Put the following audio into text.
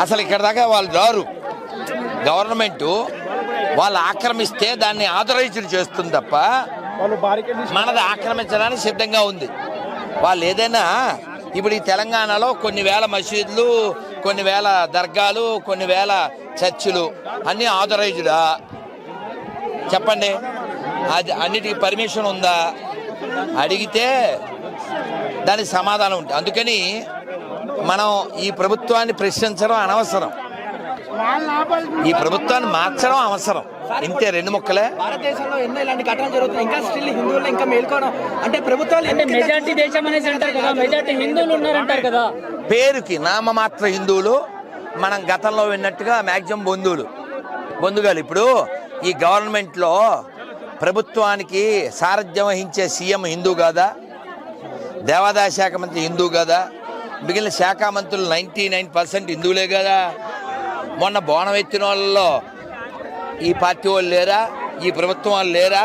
అసలు ఇక్కడ దాకా వాళ్ళు రారు గవర్నమెంట్ వాళ్ళు ఆక్రమిస్తే దాన్ని ఆథరైజ్డ్ చేస్తుంది తప్ప మనది ఆక్రమించడానికి సిద్ధంగా ఉంది. వాళ్ళు ఏదైనా ఇప్పుడు ఈ తెలంగాణలో కొన్ని వేల మసీదులు కొన్ని వేల దర్గాలు కొన్ని వేల చర్చిలు అన్నీ ఆథరైజ్డా. చెప్పండి. అది అన్నిటికీ పర్మిషన్ ఉందా? అడిగితే దానికి సమాధానం ఉంటుంది. అందుకని మనం ఈ ప్రభుత్వాన్ని ప్రశ్నించడం అనవసరం. ఈ ప్రభుత్వాన్ని మార్చడం అవసరం. ఇంతే రెండు ముక్కలే. భారతదేశంలో ఎన్నో ఇలాంటి ఘటనలు జరుగుతున్నాయి. ఇంకా స్టిల్ హిందువులు ఇంకా మేల్కోవడం అంటే ప్రభుత్వాలు అంటే ఎందుకు మెజార్టీ దేశం అనేసి అంటారు కదా. మెజార్టీ హిందువులు ఉన్నారంటారు కదా. పేరుకి నామమాత్ర హిందువులు మనం గతంలో విన్నట్టుగా మ్యాక్సిమం బంధువులు. బంధుగాలు ఇప్పుడు ఈ గవర్నమెంట్లో ప్రభుత్వానికి సారథ్యం వహించే సీఎం హిందూ కాదా? దేవాదాయ శాఖ మంత్రి హిందూ కదా. మిగిలిన శాఖ మంత్రులు నైంటీ నైన్ పర్సెంట్ హిందువులే కదా. మొన్న బోనం ఎత్తిన వాళ్ళలో ఈ పార్టీ వాళ్ళు లేరా? ఈ ప్రభుత్వం వాళ్ళు లేరా?